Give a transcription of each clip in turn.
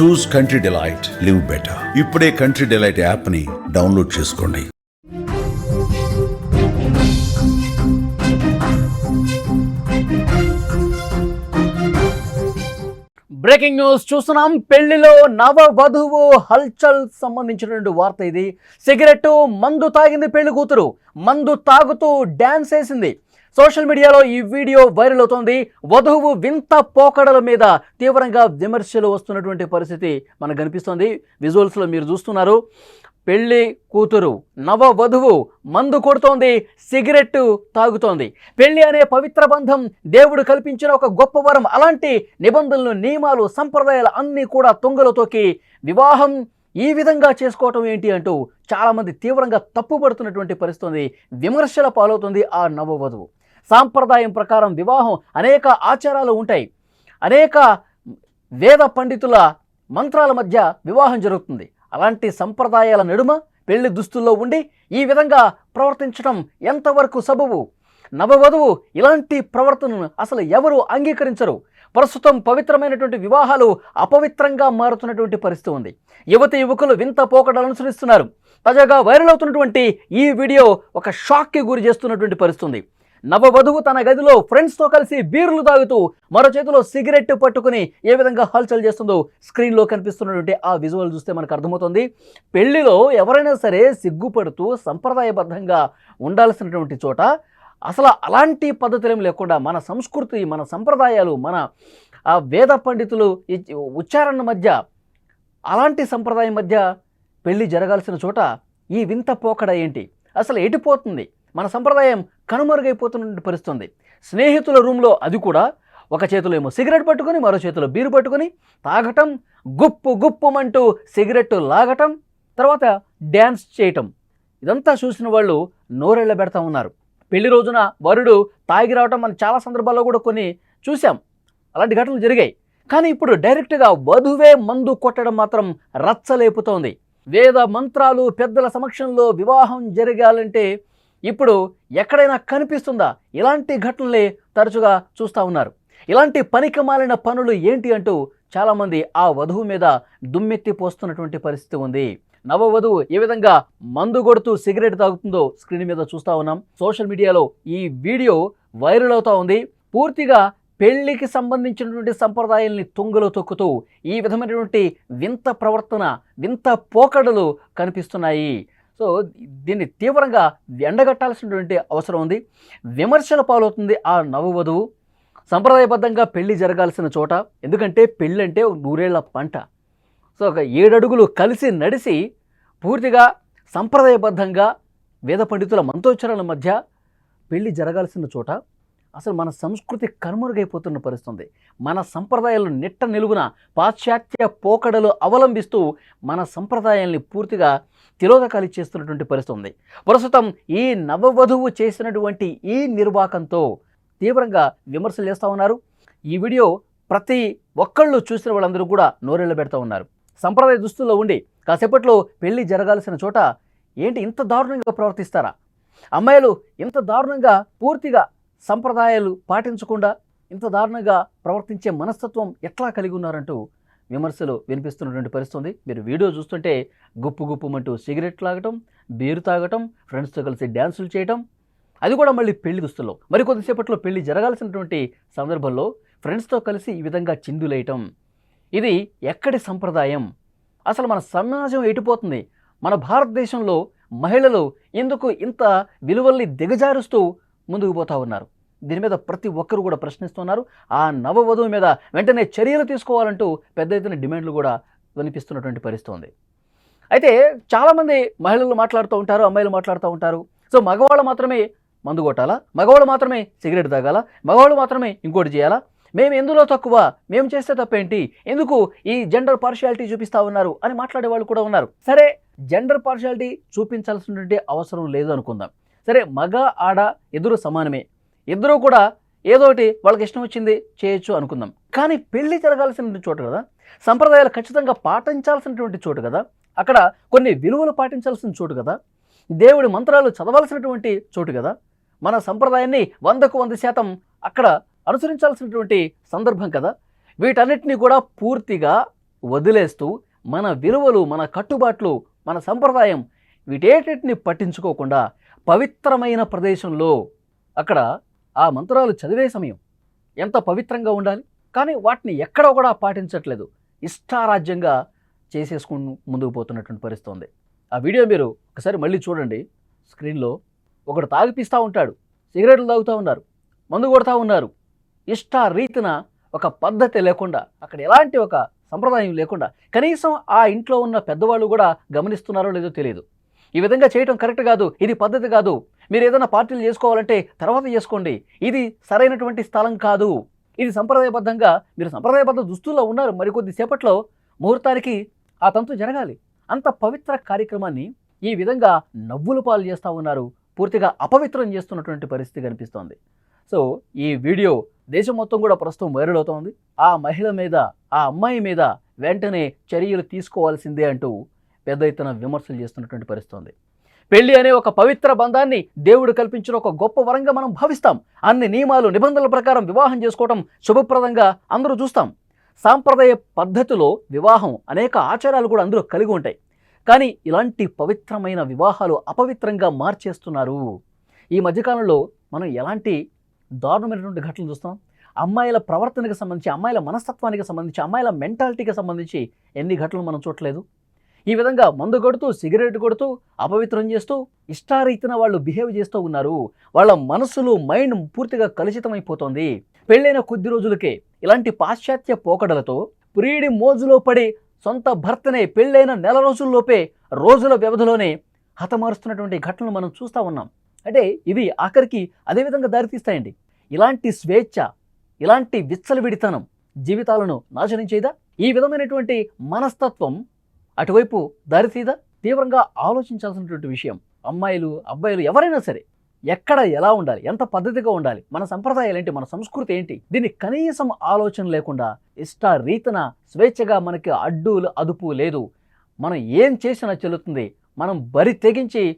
Choose Country Delight live better ఇప్పుడే country delight యాప్ని download చేసుకోండి. బ్రేకింగ్ న్యూస్ చూస్తున్నాం. పెళ్ళిలో నవ వధువు హల్చల్ సంబంధించినటువంటి వార్త ఇది. సిగరెట్ మందు తాగింది పెళ్ళి కూతురు. మందు తాగుతూ డ్యాన్స్ వేసింది. సోషల్ మీడియాలో ఈ వీడియో వైరల్ అవుతోంది. వధువు వింత పోకడల మీద తీవ్రంగా విమర్శలు వస్తున్నటువంటి పరిస్థితి మనకు కనిపిస్తోంది. విజువల్స్లో మీరు చూస్తున్నారు. పెళ్ళి కూతురు నవ వధువు మందు కొడుతోంది సిగరెట్ తాగుతోంది. పెళ్ళి అనే పవిత్ర బంధం దేవుడు కల్పించిన ఒక గొప్ప వరం. అలాంటి నిబంధనలు నియమాలు సంప్రదాయాలు అన్నీ కూడా తొంగలో తొక్కి వివాహం ఈ విధంగా చేసుకోవటం ఏంటి అంటూ చాలామంది తీవ్రంగా తప్పుపడుతున్నటువంటి పరిస్థితి ఉంది. విమర్శల పాలవుతుంది ఆ నవ వధువు. సాంప్రదాయం ప్రకారం వివాహం అనేక ఆచారాలు ఉంటాయి. అనేక వేద పండితుల మంత్రాల మధ్య వివాహం జరుగుతుంది. అలాంటి సంప్రదాయాల నడుమ పెళ్ళి దుస్తుల్లో ఉండి ఈ విధంగా ప్రవర్తించడం ఎంతవరకు సబబు? నవవధువు ఇలాంటి ప్రవర్తనను అసలు ఎవరు అంగీకరించరు? ప్రస్తుతం పవిత్రమైనటువంటి వివాహాలు అపవిత్రంగా మారుతున్నటువంటి పరిస్థితి ఉంది. యువతి యువకులు వింత పోకడలు అనుసరిస్తున్నారు. తాజాగా వైరల్ అవుతున్నటువంటి ఈ వీడియో ఒక షాక్కి గురి చేస్తున్నటువంటి పరిస్థితి ఉంది. నవవధువు తన గదిలో ఫ్రెండ్స్తో కలిసి బీర్లు తాగుతూ మరో చేతిలో సిగరెట్ పట్టుకుని ఏ విధంగా హల్చల్ చేస్తుందో స్క్రీన్లో కనిపిస్తున్నటువంటి ఆ విజువల్ చూస్తే మనకు అర్థమవుతుంది. పెళ్ళిలో ఎవరైనా సరే సిగ్గుపడుతూ సంప్రదాయబద్ధంగా ఉండాల్సినటువంటి చోట అసలు అలాంటి పద్ధతులు ఏం లేకుండా మన సంస్కృతి మన సంప్రదాయాలు మన ఆ వేద పండితులు ఉచ్చారణ మధ్య అలాంటి సంప్రదాయం మధ్య పెళ్ళి జరగాల్సిన చోట ఈ వింత పోకడ ఏంటి? అసలు ఎటుపోతుంది మన సంప్రదాయం కనుమరుగైపోతున్న పరిస్థితుంది. స్నేహితుల రూమ్లో అది కూడా ఒక చేతిలో ఏమో సిగరెట్ పట్టుకొని మరో చేతిలో బీరు పట్టుకొని తాగటం గుప్పు గుప్పుమంటూ సిగరెట్ లాగటం తర్వాత డ్యాన్స్ చేయటం. ఇదంతా చూసిన వాళ్ళు నోరెళ్ళ పెడతా ఉన్నారు. పెళ్ళి రోజున వరుడు తాగి రావటం మనం చాలా సందర్భాల్లో కూడా కొన్ని చూసాం అలాంటి ఘటనలు జరిగాయి. కానీ ఇప్పుడు డైరెక్ట్గా వధువే మందు కొట్టడం మాత్రం రచ్చలేపుతోంది. వేద మంత్రాలు పెద్దల సమక్షంలో వివాహం జరగాలంటే ఇప్పుడు ఎక్కడైనా కనిపిస్తుందా? ఇలాంటి ఘటనలే తరచుగా చూస్తూ ఉన్నారు. ఇలాంటి పనికి మాలిన పనులు ఏంటి అంటూ చాలామంది ఆ వధువు మీద దుమ్మెత్తి పోస్తున్నటువంటి పరిస్థితి ఉంది. నవవధువు ఏ విధంగా మందు కొడుతూ సిగరెట్ తాగుతుందో స్క్రీన్ మీద చూస్తూ ఉన్నాం. సోషల్ మీడియాలో ఈ వీడియో వైరల్ అవుతూ ఉంది. పూర్తిగా పెళ్ళికి సంబంధించినటువంటి సంప్రదాయాల్ని తుంగలో తొక్కుతూ ఈ విధమైనటువంటి వింత ప్రవర్తన వింత పోకడలు కనిపిస్తున్నాయి. సో దీన్ని తీవ్రంగా ఎండగట్టాల్సినటువంటి అవసరం ఉంది. విమర్శల పాలవుతుంది ఆ నవవధువు సంప్రదాయబద్ధంగా పెళ్ళి జరగాల్సిన చోట ఎందుకంటే పెళ్ళి అంటే నూరేళ్ళ పంట. సో ఒక ఏడడుగులు కలిసి నడిసి పూర్తిగా సంప్రదాయబద్ధంగా వేద పండితుల మంత్రోచ్చరణల మధ్య పెళ్ళి జరగాల్సిన చోట అసలు మన సంస్కృతి కనుమరుగైపోతున్న పరిస్థితుంది. మన సంప్రదాయాలు నిట్ట నిలువున పాశ్చాత్య పోకడలు అవలంబిస్తూ మన సంప్రదాయాల్ని పూర్తిగా తిరోధకాలు చేస్తున్నటువంటి పరిస్థితుంది. ప్రస్తుతం ఈ నవవధువు చేసినటువంటి ఈ నిర్వాకంతో తీవ్రంగా విమర్శలు చేస్తూ ఉన్నారు. ఈ వీడియో ప్రతి ఒక్కళ్ళు చూసిన వాళ్ళందరూ కూడా నోరెళ్ళ పెడతా ఉన్నారు. సంప్రదాయ దుస్తుల్లో ఉండి కాసేపట్లో పెళ్ళి జరగాల్సిన చోట ఏంటి ఇంత దారుణంగా ప్రవర్తిస్తారా? అమ్మాయిలు ఇంత దారుణంగా పూర్తిగా సంప్రదాయాలు పాటించకుండా ఇంత దారుణంగా ప్రవర్తించే మనస్తత్వం ఎట్లా కలిగి ఉన్నారంటూ విమర్శలు వినిపిస్తున్నటువంటి పరిస్థితుంది. మీరు వీడియో చూస్తుంటే గుప్పు గుప్పుమంటూ సిగరెట్ లాగటం బీరు తాగటం ఫ్రెండ్స్తో కలిసి డ్యాన్సులు చేయటం అది కూడా మళ్ళీ పెళ్ళి దుస్తుల్లో. మరి కొద్దిసేపట్లో పెళ్ళి జరగాల్సినటువంటి సందర్భంలో ఫ్రెండ్స్తో కలిసి ఈ విధంగా చిందులేయటం ఇది ఎక్కడి సంప్రదాయం? అసలు మన సమాజం ఎటుపోతుంది? మన భారతదేశంలో మహిళలు ఎందుకు ఇంత విలువల్ని దిగజారుస్తూ ముందుకు పోతా ఉన్నారు. దీని మీద ప్రతి ఒక్కరు కూడా ప్రశ్నిస్తున్నారు. ఆ నవవధువు మీద వెంటనే చర్యలు తీసుకోవాలంటూ పెద్ద ఎత్తున డిమాండ్లు కూడా వినిపిస్తున్నటువంటి పరిస్థితి ఉంది అయితే చాలామంది మహిళలు మాట్లాడుతూ ఉంటారు అమ్మాయిలు మాట్లాడుతూ ఉంటారు. సో మగవాళ్ళు మాత్రమే మందు కొట్టాలా? మగవాళ్ళు మాత్రమే సిగరెట్ తాగాల? మగవాళ్ళు మాత్రమే ఇంకోటి చేయాలా? మేము ఎందులో తక్కువ? మేము చేస్తే తప్పేంటి? ఎందుకు ఈ జెండర్ పార్షియాలిటీ చూపిస్తా ఉన్నారు అని మాట్లాడే వాళ్ళు కూడా ఉన్నారు. సరే జెండర్ పార్షియాలిటీ చూపించాల్సినటువంటి అవసరం లేదు అనుకుందాం. సరే మగ ఆడ ఎదురు సమానమే. ఇద్దరూ కూడా ఏదోటి వాళ్ళకి ఇష్టం వచ్చింది చేయొచ్చు అనుకుందాం. కానీ పెళ్ళి జరగాల్సినటువంటి చోటు కదా. సంప్రదాయాలు ఖచ్చితంగా పాటించాల్సినటువంటి చోటు కదా. అక్కడ కొన్ని విలువలు పాటించాల్సిన చోటు కదా. దేవుడి మంత్రాలు చదవాల్సినటువంటి చోటు కదా. మన సంప్రదాయాన్ని వందకు వంద శాతం అక్కడ అనుసరించాల్సినటువంటి సందర్భం కదా. వీటన్నిటిని కూడా పూర్తిగా వదిలేస్తూ మన విలువలు మన కట్టుబాట్లు మన సంప్రదాయం వీటేటిని పట్టించుకోకుండా పవిత్రమైన ప్రదేశంలో అక్కడ ఆ మంత్రాలు చదివే సమయం. ఎంత పవిత్రంగా ఉండాలి? కానీ వాటిని ఎక్కడ కూడా పాటించట్లేదు. ఇష్టారాజ్యంగా చేసేసుకుని ముందుకు పోతున్నటువంటి పరిస్థితి ఉంది ఆ వీడియో మీరు ఒకసారి మళ్ళీ చూడండి. స్క్రీన్లో ఒకడు తాగిపిస్తూ ఉంటాడు. సిగరెట్లు తాగుతూ ఉన్నారు. మందు కొడుతూ ఉన్నారు. ఇష్ట రీతిన ఒక పద్ధతి లేకుండా అక్కడ ఎలాంటి ఒక సంప్రదాయం లేకుండా కనీసం ఆ ఇంట్లో ఉన్న పెద్దవాళ్ళు కూడా గమనిస్తున్నారో లేదో తెలియదు ఈ విధంగా చేయటం కరెక్ట్ కాదు ఇది పద్ధతి కాదు. మీరు ఏదైనా పార్టీలు చేసుకోవాలంటే తర్వాత చేసుకోండి. ఇది సరైనటువంటి స్థలం కాదు. ఇది సంప్రదాయబద్ధంగా మీరు సంప్రదాయబద్ధ దుస్తుల్లో ఉన్నారు మరికొద్ది సేపట్లో ముహూర్తానికి ఆ తంతు జరగాలి. అంత పవిత్ర కార్యక్రమాన్ని ఈ విధంగా నవ్వులు పాలు చేస్తూ ఉన్నారు. పూర్తిగా అపవిత్రం చేస్తున్నటువంటి పరిస్థితి కనిపిస్తోంది. సో ఈ వీడియో దేశం మొత్తం కూడా ప్రస్తుతం వైరల్ అవుతోంది. ఆ మహిళ మీద ఆ అమ్మాయి మీద వెంటనే చర్యలు తీసుకోవాల్సిందే అంటూ పెద్ద ఎత్తున విమర్శలు చేస్తున్నటువంటి పరిస్థితి ఉంది. పెళ్ళి అనే ఒక పవిత్ర బంధాన్ని దేవుడు కల్పించిన ఒక గొప్ప వరంగా మనం భావిస్తాం. అన్ని నియమాలు నిబంధనల ప్రకారం వివాహం చేసుకోవటం శుభప్రదంగా అందరూ చూస్తాం. సాంప్రదాయ పద్ధతిలో వివాహం అనేక ఆచారాలు కూడా అందులో కలిగి ఉంటాయి. కానీ ఇలాంటి పవిత్రమైన వివాహాలు అపవిత్రంగా మార్చేస్తున్నారు. ఈ మధ్యకాలంలో మనం ఎలాంటి దారుణమైనటువంటి ఘటనలు చూస్తాం? అమ్మాయిల ప్రవర్తనకు సంబంధించి అమ్మాయిల మనస్తత్వానికి సంబంధించి అమ్మాయిల మెంటాలిటీకి సంబంధించి ఎన్ని ఘటనలు మనం చూడలేదు ఈ విధంగా మందు కొడుతూ సిగరెట్ కొడుతూ అపవిత్రం చేస్తూ ఇష్టారీతిన వాళ్ళు బిహేవ్ చేస్తూ ఉన్నారు. వాళ్ళ మనసులు మైండ్ పూర్తిగా కలుషితమైపోతోంది. పెళ్ళైన కొద్ది రోజులకే ఇలాంటి పాశ్చాత్య పోకడలతో ప్రియుడి మోజులో పడి సొంత భర్తనే పెళ్ళైన నెల రోజుల్లోపే రోజుల వ్యవధిలోనే హతమారుస్తున్నటువంటి ఘటనలు మనం చూస్తూ ఉన్నాం. అంటే ఇవి ఆఖరికి అదేవిధంగా దారితీస్తాయండి. ఇలాంటి స్వేచ్ఛ ఇలాంటి విచ్చలవిడితనం జీవితాలను నాశనం చేయదా? ఈ విధమైనటువంటి మనస్తత్వం అటువైపు దారితీద తీవ్రంగా ఆలోచించాల్సినటువంటి విషయం అమ్మాయిలు అబ్బాయిలు ఎవరైనా సరే ఎక్కడ ఎలా ఉండాలి ఎంత పద్ధతిగా ఉండాలి మన సంప్రదాయాలు ఏంటి మన సంస్కృతి ఏంటి దీన్ని కనీసం ఆలోచన లేకుండా ఇష్ట రీతన స్వేచ్ఛగా మనకి అడ్డులు అదుపు లేదు. మనం ఏం చేసినా చెల్లుతుంది. మనం బరి తెగించి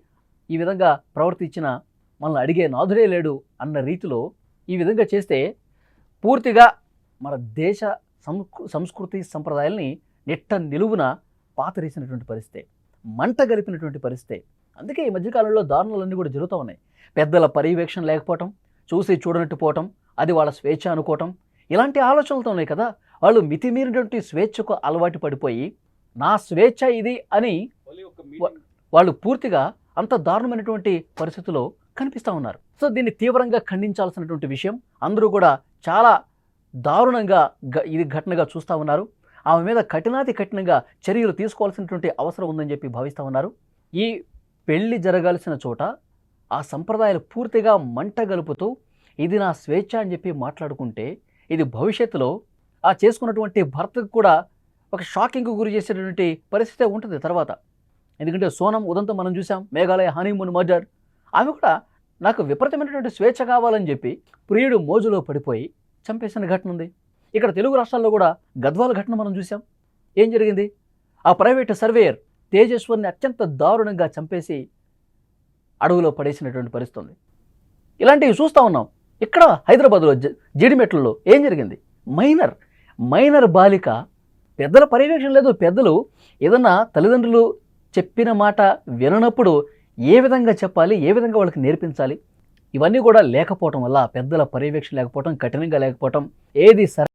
ఈ విధంగా ప్రవర్తించిన మనల్ని అడిగే నాథుడే లేడు అన్న రీతిలో ఈ విధంగా చేస్తే పూర్తిగా మన దేశ సంస్కృ సంస్కృతి సంప్రదాయాల్ని నిట్ట నిలువున పాతరేసినటువంటి పరిస్థితి మంట గలిపినటువంటి పరిస్థితి అందుకే ఈ మధ్యకాలంలో దారుణాలన్నీ కూడా జరుగుతూ ఉన్నాయి. పెద్దల పర్యవేక్షణ లేకపోవటం చూసి చూడనట్టు పోవటం అది వాళ్ళ స్వేచ్ఛ అనుకోవటం ఇలాంటి ఆలోచనలతో ఉన్నాయి కదా. వాళ్ళు మితిమీరినటువంటి స్వేచ్ఛకు అలవాటు పడిపోయి నా స్వేచ్ఛ ఇది అని వాళ్ళు పూర్తిగా అంత దారుణమైనటువంటి పరిస్థితుల్లో కనిపిస్తూ ఉన్నారు. సో దీన్ని తీవ్రంగా ఖండించాల్సినటువంటి విషయం అందరూ కూడా చాలా దారుణంగా ఇది ఘటనగా చూస్తూ ఉన్నారు. ఆమె మీద కఠినాతి కఠినంగా చర్యలు తీసుకోవాల్సినటువంటి అవసరం ఉందని చెప్పి భావిస్తూ ఉన్నారు. ఈ పెళ్ళి జరగాల్సిన చోట ఆ సంప్రదాయాలు పూర్తిగా మంట గలుపుతూ ఇది నా స్వేచ్ఛ అని చెప్పి మాట్లాడుకుంటే ఇది భవిష్యత్తులో ఆ చేసుకున్నటువంటి భర్తకు కూడా ఒక షాకింగ్కు గురి చేసేటటువంటి పరిస్థితి ఉంటుంది తర్వాత. ఎందుకంటే సోనం ఉదంతం మనం చూసాం మేఘాలయ హనీమూన్ మర్డర్. ఆమె కూడా నాకు విపరీతమైనటువంటి స్వేచ్ఛ కావాలని చెప్పి ప్రియుడు మోజులో పడిపోయి చంపేసిన ఘటన ఉంది. ఇక్కడ తెలుగు రాష్ట్రాల్లో కూడా గద్వాల ఘటన మనం చూసాం ఏం జరిగింది? ఆ ప్రైవేట్ సర్వేయర్ తేజేశ్వర్ని అత్యంత దారుణంగా చంపేసి అడవులో పడేసినటువంటి పరిస్థితి ఉంది ఇలాంటివి చూస్తూ ఉన్నాం. ఇక్కడ హైదరాబాద్లో జీడిమెట్లలో ఏం జరిగింది? మైనర్ మైనర్ బాలిక పెద్దల పర్యవేక్షణ లేదు. పెద్దలు ఏదన్నా తల్లిదండ్రులు చెప్పిన మాట విననప్పుడు ఏ విధంగా చెప్పాలి? ఏ విధంగా వాళ్ళకి నేర్పించాలి? ఇవన్నీ కూడా లేకపోవటం వల్ల పెద్దల పర్యవేక్షణ లేకపోవటం కఠినంగా లేకపోవటం ఏది సరే